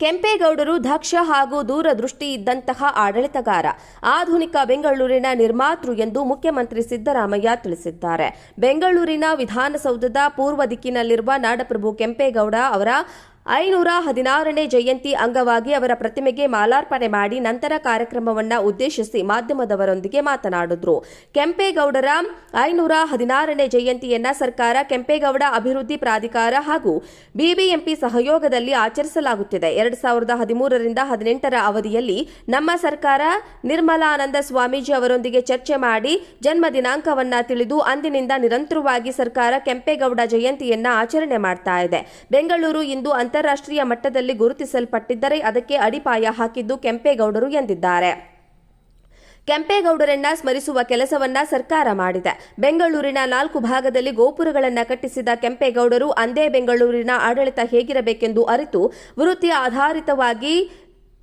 ಕೆಂಪೇಗೌಡರು ದಕ್ಷ ಹಾಗೂ ದೂರದೃಷ್ಟಿ ಇದ್ದಂತಹ ಆಡಳಿತಗಾರ, ಆಧುನಿಕ ಬೆಂಗಳೂರಿನ ನಿರ್ಮಾತೃ ಎಂದು ಮುಖ್ಯಮಂತ್ರಿ ಸಿದ್ದರಾಮಯ್ಯ ತಿಳಿಸಿದ್ದಾರೆ. ಬೆಂಗಳೂರಿನ ವಿಧಾನಸೌಧದ ಪೂರ್ವ ದಿಕ್ಕಿನಲ್ಲಿರುವ ನಾಡಪ್ರಭು ಕೆಂಪೇಗೌಡ ಅವರ ಐನೂರ ಹದಿನಾರನೇ ಜಯಂತಿ ಅಂಗವಾಗಿ ಅವರ ಪ್ರತಿಮೆಗೆ ಮಾಲಾರ್ಪಣೆ ಮಾಡಿ ನಂತರ ಕಾರ್ಯಕ್ರಮವನ್ನ ಉದ್ದೇಶಿಸಿ ಮಾಧ್ಯಮದವರೊಂದಿಗೆ ಮಾತನಾಡಿದ್ರು. ಕೆಂಪೇಗೌಡರ ಐನೂರ ಹದಿನಾರನೇ ಜಯಂತಿಯನ್ನ ಸರ್ಕಾರ ಕೆಂಪೇಗೌಡ ಅಭಿವೃದ್ಧಿ ಪ್ರಾಧಿಕಾರ ಹಾಗೂ ಬಿಬಿಎಂಪಿ ಸಹಯೋಗದಲ್ಲಿ ಆಚರಿಸಲಾಗುತ್ತಿದೆ. ಎರಡ್ ಸಾವಿರದ ಹದಿಮೂರರಿಂದ ಹದಿನೆಂಟರ ಅವಧಿಯಲ್ಲಿ ನಮ್ಮ ಸರ್ಕಾರ ನಿರ್ಮಲಾನಂದ ಸ್ವಾಮೀಜಿ ಅವರೊಂದಿಗೆ ಚರ್ಚೆ ಮಾಡಿ ಜನ್ಮ ದಿನಾಂಕವನ್ನ ತಿಳಿದು ಅಂದಿನಿಂದ ನಿರಂತರವಾಗಿ ಸರ್ಕಾರ ಕೆಂಪೇಗೌಡ ಜಯಂತಿಯನ್ನ ಆಚರಣೆ ಮಾಡ್ತಾ ಇದೆ. ಬೆಂಗಳೂರು ಇಂದು ಅಂತಾರಾಷ್ಟ್ರೀಯ ಮಟ್ಟದಲ್ಲಿ ಗುರುತಿಸಲ್ಪಟ್ಟಿದ್ದರೆ ಅದಕ್ಕೆ ಅಡಿಪಾಯ ಹಾಕಿದ್ದು ಕೆಂಪೇಗೌಡರು ಎಂದಿದ್ದಾರೆ. ಕೆಂಪೇಗೌಡರನ್ನ ಸ್ಮರಿಸುವ ಕೆಲಸವನ್ನ ಸರ್ಕಾರ ಮಾಡಿದೆ. ಬೆಂಗಳೂರಿನ ನಾಲ್ಕು ಭಾಗದಲ್ಲಿ ಗೋಪುರಗಳನ್ನು ಕಟ್ಟಿಸಿದ ಕೆಂಪೇಗೌಡರು, ಅಂದೇ ಬೆಂಗಳೂರಿನ ಆಡಳಿತ ಹೇಗಿರಬೇಕೆಂದು ಅರಿತು ವೃತ್ತಿ ಆಧಾರಿತವಾಗಿ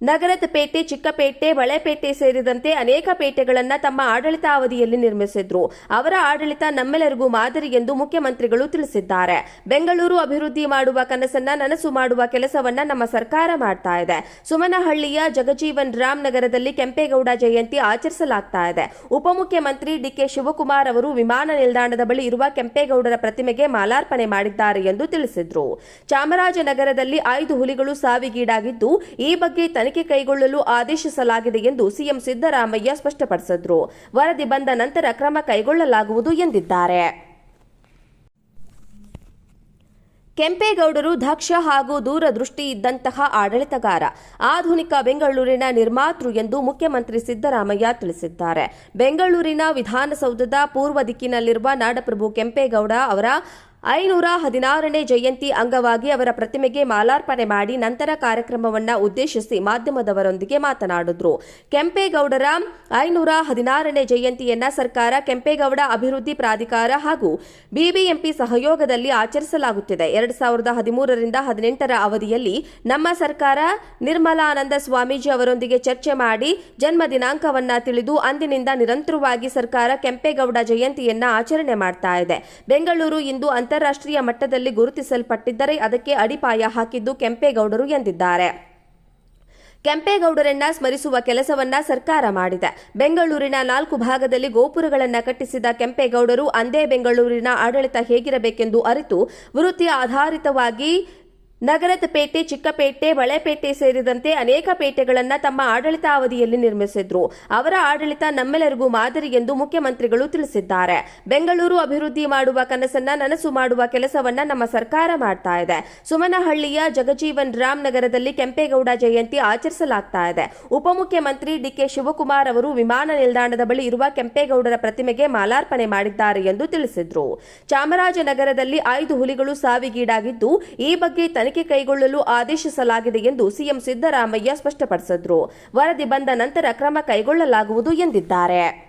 ನಗರದ ಪೇಟೆ, ಚಿಕ್ಕಪೇಟೆ ಬಳೆಪೇಟೆ ಸೇರಿದಂತೆ ಅನೇಕ ಪೇಟೆಗಳನ್ನ ತಮ್ಮ ಆಡಳಿತಾವಧಿಯಲ್ಲಿ ನಿರ್ಮಿಸಿದ್ರು. ಅವರ ಆಡಳಿತ ನಮ್ಮೆಲ್ಲರಿಗೂ ಮಾದರಿ ಎಂದು ಮುಖ್ಯಮಂತ್ರಿಗಳು ತಿಳಿಸಿದ್ದಾರೆ. ಬೆಂಗಳೂರು ಅಭಿವೃದ್ಧಿ ಮಾಡುವ ಕನಸನ್ನ ನನಸು ಮಾಡುವ ಕೆಲಸವನ್ನ ನಮ್ಮ ಸರ್ಕಾರ ಮಾಡ್ತಾ ಇದೆ. ಸುಮನಹಳ್ಳಿಯ ಜಗಜೀವನ್ ರಾಮ್ ನಗರದಲ್ಲಿ ಕೆಂಪೇಗೌಡ ಜಯಂತಿ ಆಚರಿಸಲಾಗ್ತಾ ಇದೆ. ಉಪಮುಖ್ಯಮಂತ್ರಿ ಡಿಕೆ ಶಿವಕುಮಾರ್ ಅವರು ವಿಮಾನ ನಿಲ್ದಾಣದ ಬಳಿ ಇರುವ ಕೆಂಪೇಗೌಡರ ಪ್ರತಿಮೆಗೆ ಮಾಲಾರ್ಪಣೆ ಮಾಡಿದ್ದಾರೆ ಎಂದು ತಿಳಿಸಿದ್ರು. ಚಾಮರಾಜನಗರದಲ್ಲಿ ಐದು ಹುಲಿಗಳು ಸಾವಿಗೀಡಾಗಿದ್ದು, ಈ ಬಗ್ಗೆ ತನಿಖೆ ಕೈಗೊಳ್ಳಲು ಆದೇಶಿಸಲಾಗಿದೆ ಎಂದು ಸಿಎಂ ಸಿದ್ದರಾಮಯ್ಯ ಸ್ಪಷ್ಟಪಡಿಸಿದ್ರು. ವರದಿ ಬಂದ ನಂತರ ಕ್ರಮ ಕೈಗೊಳ್ಳಲಾಗುವುದು ಎಂದಿದ್ದಾರೆ. ಕೆಂಪೇಗೌಡರು ದಕ್ಷ ಹಾಗೂ ದೂರದೃಷ್ಟಿ ಇದ್ದಂತಹ ಆಡಳಿತಗಾರ, ಆಧುನಿಕ ಬೆಂಗಳೂರಿನ ನಿರ್ಮಾತೃ ಎಂದು ಮುಖ್ಯಮಂತ್ರಿ ಸಿದ್ದರಾಮಯ್ಯ ತಿಳಿಸಿದ್ದಾರೆ. ಬೆಂಗಳೂರಿನ ವಿಧಾನಸೌಧದ ಪೂರ್ವ ದಿಕ್ಕಿನಲ್ಲಿರುವ ನಾಡಪ್ರಭು ಕೆಂಪೇಗೌಡ ಅವರ ಐನೂರ ಹದಿನಾರನೇ ಜಯಂತಿ ಅಂಗವಾಗಿ ಅವರ ಪ್ರತಿಮೆಗೆ ಮಾಲಾರ್ಪಣೆ ಮಾಡಿ ನಂತರ ಕಾರ್ಯಕ್ರಮವನ್ನ ಉದ್ದೇಶಿಸಿ ಮಾಧ್ಯಮದವರೊಂದಿಗೆ ಮಾತನಾಡಿದ್ರು. ಕೆಂಪೇಗೌಡರ ಐನೂರ ಹದಿನಾರನೇ ಜಯಂತಿಯನ್ನ ಸರ್ಕಾರ ಕೆಂಪೇಗೌಡ ಅಭಿವೃದ್ಧಿ ಪ್ರಾಧಿಕಾರ ಹಾಗೂ ಬಿಬಿಎಂಪಿ ಸಹಯೋಗದಲ್ಲಿ ಆಚರಿಸಲಾಗುತ್ತಿದೆ. ಎರಡ್ ಸಾವಿರದ ಹದಿಮೂರರಿಂದ ಹದಿನೆಂಟರ ಅವಧಿಯಲ್ಲಿ ನಮ್ಮ ಸರ್ಕಾರ ನಿರ್ಮಲಾನಂದ ಸ್ವಾಮೀಜಿ ಅವರೊಂದಿಗೆ ಚರ್ಚೆ ಮಾಡಿ ಜನ್ಮ ದಿನಾಂಕವನ್ನ ತಿಳಿದು ಅಂದಿನಿಂದ ನಿರಂತರವಾಗಿ ಸರ್ಕಾರ ಕೆಂಪೇಗೌಡ ಜಯಂತಿಯನ್ನ ಆಚರಣೆ ಮಾಡ್ತಾ ಇದೆ. ಬೆಂಗಳೂರು ಇಂದು ಅಂತಾರಾಷ್ಟ್ರೀಯ ಮಟ್ಟದಲ್ಲಿ ಗುರುತಿಸಲ್ಪಟ್ಟಿದ್ದರೆ ಅದಕ್ಕೆ ಅಡಿಪಾಯ ಹಾಕಿದ್ದು ಕೆಂಪೇಗೌಡರು ಎಂದಿದ್ದಾರೆ. ಕೆಂಪೇಗೌಡರನ್ನ ಸ್ಮರಿಸುವ ಕೆಲಸವನ್ನ ಸರ್ಕಾರ ಮಾಡಿದೆ. ಬೆಂಗಳೂರಿನ ನಾಲ್ಕು ಭಾಗದಲ್ಲಿ ಗೋಪುರಗಳನ್ನು ಕಟ್ಟಿಸಿದ ಕೆಂಪೇಗೌಡರು, ಅಂದೇ ಬೆಂಗಳೂರಿನ ಆಡಳಿತ ಹೇಗಿರಬೇಕೆಂದು ಅರಿತು ವೃತ್ತಿ ಆಧಾರಿತವಾಗಿ ನಗರದ ಪೇಟೆ, ಚಿಕ್ಕಪೇಟೆ ಬಳೆಪೇಟೆ ಸೇರಿದಂತೆ ಅನೇಕ ಪೇಟೆಗಳನ್ನ ತಮ್ಮ ಆಡಳಿತಾವಧಿಯಲ್ಲಿ ನಿರ್ಮಿಸಿದ್ರು. ಅವರ ಆಡಳಿತ ನಮ್ಮೆಲ್ಲರಿಗೂ ಮಾದರಿ ಎಂದು ಮುಖ್ಯಮಂತ್ರಿಗಳು ತಿಳಿಸಿದ್ದಾರೆ. ಬೆಂಗಳೂರು ಅಭಿವೃದ್ಧಿ ಮಾಡುವ ಕನಸನ್ನ ನನಸು ಮಾಡುವ ಕೆಲಸವನ್ನ ನಮ್ಮ ಸರ್ಕಾರ ಮಾಡ್ತಾ ಇದೆ. ಸುಮನಹಳ್ಳಿಯ ಜಗಜೀವನ್ ರಾಮ್ ನಗರದಲ್ಲಿ ಕೆಂಪೇಗೌಡ ಜಯಂತಿ ಆಚರಿಸಲಾಗ್ತಾ ಇದೆ. ಉಪಮುಖ್ಯಮಂತ್ರಿ ಡಿಕೆ ಶಿವಕುಮಾರ್ ಅವರು ವಿಮಾನ ನಿಲ್ದಾಣದ ಬಳಿ ಇರುವ ಕೆಂಪೇಗೌಡರ ಪ್ರತಿಮೆಗೆ ಮಾಲಾರ್ಪಣೆ ಮಾಡಿದ್ದಾರೆ ಎಂದು ತಿಳಿಸಿದ್ರು. ಚಾಮರಾಜನಗರದಲ್ಲಿ ಐದು ಹುಲಿಗಳು ಸಾವಿಗೀಡಾಗಿದ್ದು, ಈ ಬಗ್ಗೆ ತನಿಖೆ ಕೈಗೊಳ್ಳಲು ಆದೇಶಿಸಲಾಗಿದೆ ಎಂದು ಸಿಎಂ ಸಿದ್ದರಾಮಯ್ಯ ಸ್ಪಷ್ಟಪಡಿಸಿದ್ರು. ವರದಿ ಬಂದ ನಂತರ ಕ್ರಮ ಕೈಗೊಳ್ಳಲಾಗುವುದು ಎಂದಿದ್ದಾರೆ.